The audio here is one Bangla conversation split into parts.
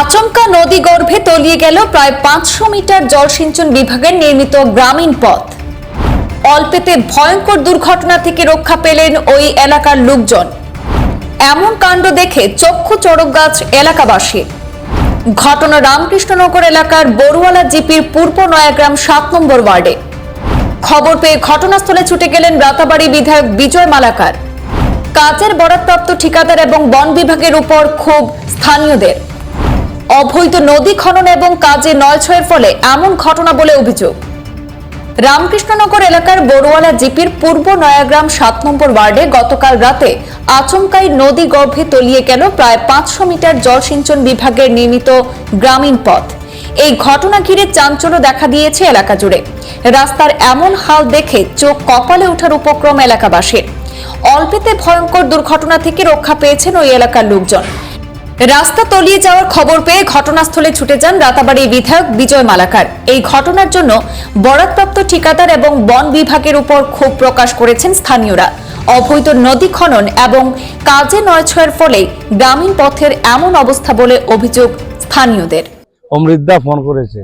আচমকা নদী গর্ভে তলিয়ে গেল প্রায় পাঁচশো মিটার জলসিঞ্চন বিভাগের নির্মিত গ্রামীণ পথ। অল্পেতে ভয়ঙ্কর দুর্ঘটনা থেকে রক্ষা পেলেন ওই এলাকার লোকজন। এমন কাণ্ড দেখে চক্ষু চড়ক গাছ এলাকাবাসী ঘটনা রামকৃষ্ণনগর এলাকার বড়ুয়ালা জিপির পূর্ব নয়াগ্রাম সাত নম্বর ওয়ার্ডে। খবর পেয়ে ঘটনাস্থলে ছুটে গেলেন রাতাবাড়ি বিধায়ক বিজয় মালাকার। কাজের বরাদপ্রাপ্ত ঠিকাদার এবং বন বিভাগের উপর ক্ষোভ স্থানীয়দের। অবৈধ নদী খনন এবং কাজে নয়ছয়ের ফলে এমন ঘটনা বলে অভিযোগ। রামকৃষ্ণনগর এলাকার বড়ুয়ালা জিপির পূর্ব নয়াগ্রাম সাত নম্বর ওয়ার্ডে গতকাল রাতে আচমকাই নদী গর্ভে তলিয়ে গেল প্রায় পাঁচশো মিটার জলসিঞ্চন বিভাগের নির্মিত গ্রামীণ পথ। এই ঘটনা ঘিরে চাঞ্চল্য দেখা দিয়েছে এলাকা জুড়ে। রাস্তার এমন হাল দেখে চোখ কপালে ওঠার উপক্রম এলাকাবাসীর। অল্পেতে ভয়ঙ্কর দুর্ঘটনা থেকে রক্ষা পেয়েছেন ওই এলাকার লোকজন। রাস্তা তলিয়ে যাওয়ার খবর পেয়ে ঘটনাস্থলে ছুটে যান রাতাবাড়ি বিধায়ক বিজয় মালাকার। এই ঘটনার জন্য বরাদপ্রাপ্ত ঠিকাদার এবং বন বিভাগের উপর ক্ষোভ প্রকাশ করেছেন স্থানীয়রা। অবৈধ নদী খনন এবং কাজে নয়ছয়ের ফলে গ্রামীণ পথের এমন অবস্থা বলে অভিযোগ স্থানীয়দের। অমৃতদা ফোন করেছে।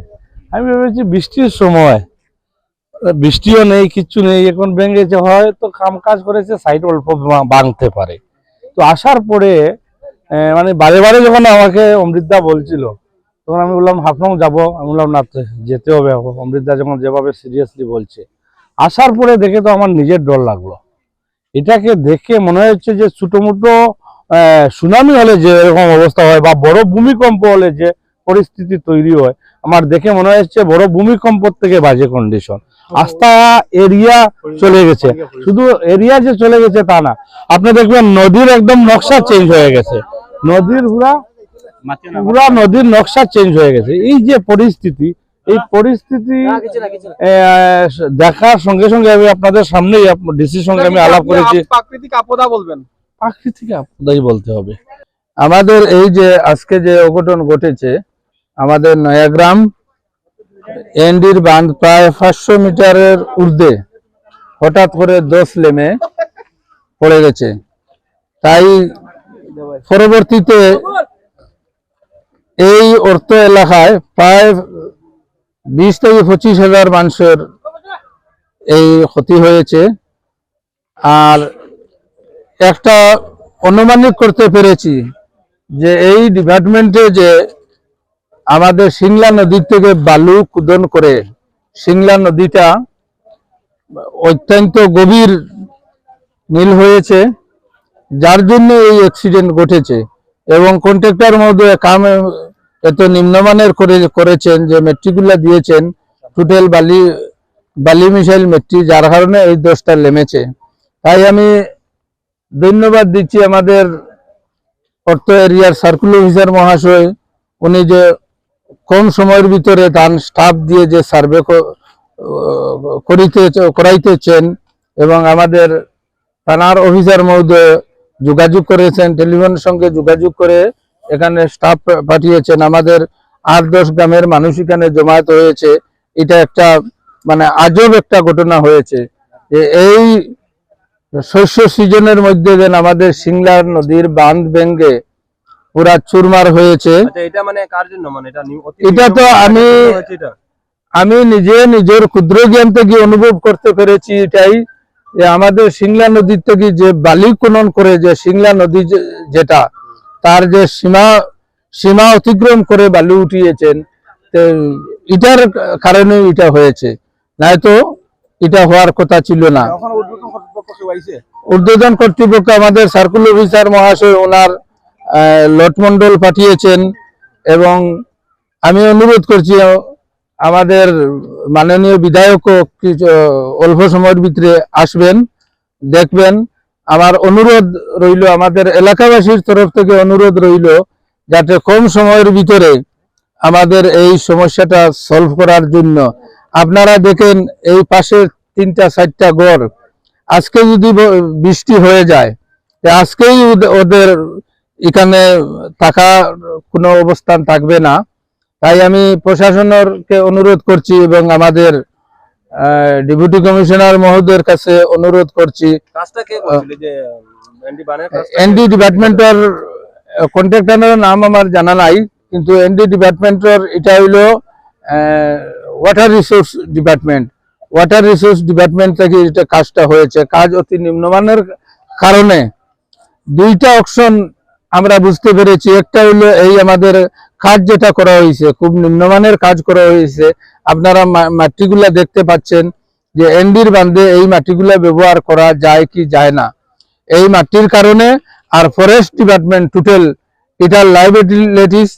আমি ভেবেছি বৃষ্টির সময়। বৃষ্টিও নেই, কিচ্ছু নেই, এখন ভেঙেছে হয়তো কাম কাজ করেছে সাইড অল্প ভাঙতে পারে। তো আসার পরে মানে বারে বারে যখন আমাকে অমৃতদা বলছিল, তখন আমি বললাম, হাফলং যাব। আমি বললাম, না যেতে হবে। অমৃতদা যখন যেভাবে সিরিয়াসলি বলছে, আসার পরে দেখে তো আমার নিজের ডর লাগল। এটাকে দেখে মনে হচ্ছে যে ছোটো মোটো সুনামি হলে যে এরকম অবস্থা হয় বা বড় ভূমিকম্প হলে যে পরিস্থিতি তৈরি হয়, আমার দেখে মনে হচ্ছে বড় ভূমিকম্প থেকে বাজে কন্ডিশন আস্থা এরিয়া চলে গেছে। শুধু এরিয়া যে চলে গেছে তা না, আপনি দেখবেন নদীর একদম নকশা চেঞ্জ হয়ে গেছে। নদীর পুরা পুরা নদীর নকশা চেঞ্জ হয়ে গেছে। এই যে পরিস্থিতি এই পরিস্থিতি আহ, দেখার সঙ্গে সঙ্গে আমি আপনাদের সামনেই ডিসির সঙ্গে আমি আলাপ করেছি। প্রাকৃতিক আপদা বলবেন। প্রাকৃতিক আপদাই বলতে হবে। আমাদের এই যে আজকে যে অঘটন ঘটেছে আমাদের নয়াগ্রাম এনডির বাঁধ প্রায় পাঁচশো মিটারের ঊর্ধ্বে হঠাৎ করে দোষ লেমে পড়ে গেছে। তাই পরবর্তীতে এই অর্থ এলাকায় প্রায় বিশ থেকে পঁচিশ হাজার মানুষের এই ক্ষতি হয়েছে। আর একটা অনুমানিক করতে পেরেছি যে এই ডিপার্টমেন্টে যে আমাদের সিংলা নদীর থেকে বালু কুদন করে সিংলা নদীটা অত্যন্ত গভীর মিল হয়েছে। যার জন্য এই অ্যাক্সিডেন্ট ঘটেছে এবং কন্ট্রাক্টর মধ্যে কাম এত নিম্নমানের করে করেছেন যে মেট্রিকুলা দিয়েছেন টুটেল বালি বালি মিশাইল মেট্রি যার কারণে এই দোষটা নেমেছে। তাই আমি ধন্যবাদ দিচ্ছি আমাদের অর্থ এরিয়ার সার্কুল অফিসার মহাশয়, উনি যে কম সময়ের ভিতরে তার স্টাফ দিয়ে যে সার্ভে করিতে, করাইতেছেন এবং আমাদের থানার অফিসার মহোদয় যোগাযোগ করেছেন টেলিফোনের সঙ্গে যোগাযোগ করে এখানে স্টাফ পাঠিয়েছেন। আমাদের আট দশ গ্রামের মানুষ এখানে জমায়েত হয়েছে। এটা একটা মানে আজব একটা ঘটনা হয়েছে। যে এই শস্য সিজনের মধ্যে যেন আমাদের সিংলার নদীর বাঁধ ভেঙ্গে পুরা চুরমার হয়েছে। আচ্ছা এটা মানে কার জন্য? মানে এটা তো আমি- আমি নিজে নিজের ক্ষুদ্র জ্ঞান থেকে অনুভব করতে পেরেছি এটাই। আমাদের সিংলা নদীর থেকে যে বালি খনন করে যে সিংলা নদী যেটা তার যে সীমা সীমা অতিক্রম করে বালি উঠিয়েছেন এটার কারণে এটা হয়েছে। নয়তো এটা হওয়ার কথা ছিল না। উদ্বোধন কর্তৃপক্ষ আমাদের সার্কুল অফিসার মহাশয় ওনার আহ, লটমন্ডল পাঠিয়েছেন এবং আমি অনুরোধ করছি আমাদের মাননীয় বিধায়কও অল্প সময়ের ভিতরে আসবেন, দেখবেন। আমার অনুরোধ রইল, আমাদের এলাকাবাসীর তরফ থেকে অনুরোধ রইল, যাতে কম সময়ের ভিতরে আমাদের এই সমস্যাটা সলভ করার জন্য। আপনারা দেখেন, এই পাশে তিনটা, চারটা গড় আজকে যদি বৃষ্টি হয়ে যায় আজকেই ওদে- ওদের এখানে থাকা কোনো অবস্থান থাকবে না। তাই আমি প্রশাসনকে অনুরোধ করছি এবং আমাদের ডেপুটি কমিশনার মহোদয়ের কাছে অনুরোধ করছি। এনডি ডিপার্টমেন্টের কন্ট্রাক্টরের নাম আমার জানা নাই কিন্তু এনডি ডিপার্টমেন্টের এটা হইল water resource department water resource department থেকে এটা কাজটা হয়েছে। কাজ অতি নিম্নমানের কারণে দুইটা অপশন আমরা বুঝতে পেরেছি, একটা হইল এই আমাদের কাজ যেটা করা হয়েছে, খুব নিম্নমানের কাজ করা হয়েছে। আপনারা মাটিগুলা দেখতে পাচ্ছেন যে এনডির বান্ধে এই মাটিগুলা ব্যবহার করা যায় কি যায় না। এই মাটির কারণে আর ফরেস্ট ডিপার্টমেন্ট টোটাল এটা লাইবিলিটিস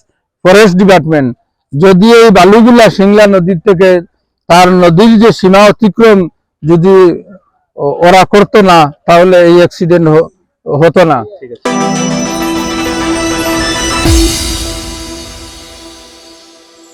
ফরেস্ট ডিপার্টমেন্ট যদি এই বালুগুলা সিংলা নদীর থেকে তার নদীর যে সীমা অতিক্রম যদি ওরা করতো না, তাহলে এই অ্যাক্সিডেন্ট হতো না। Peace.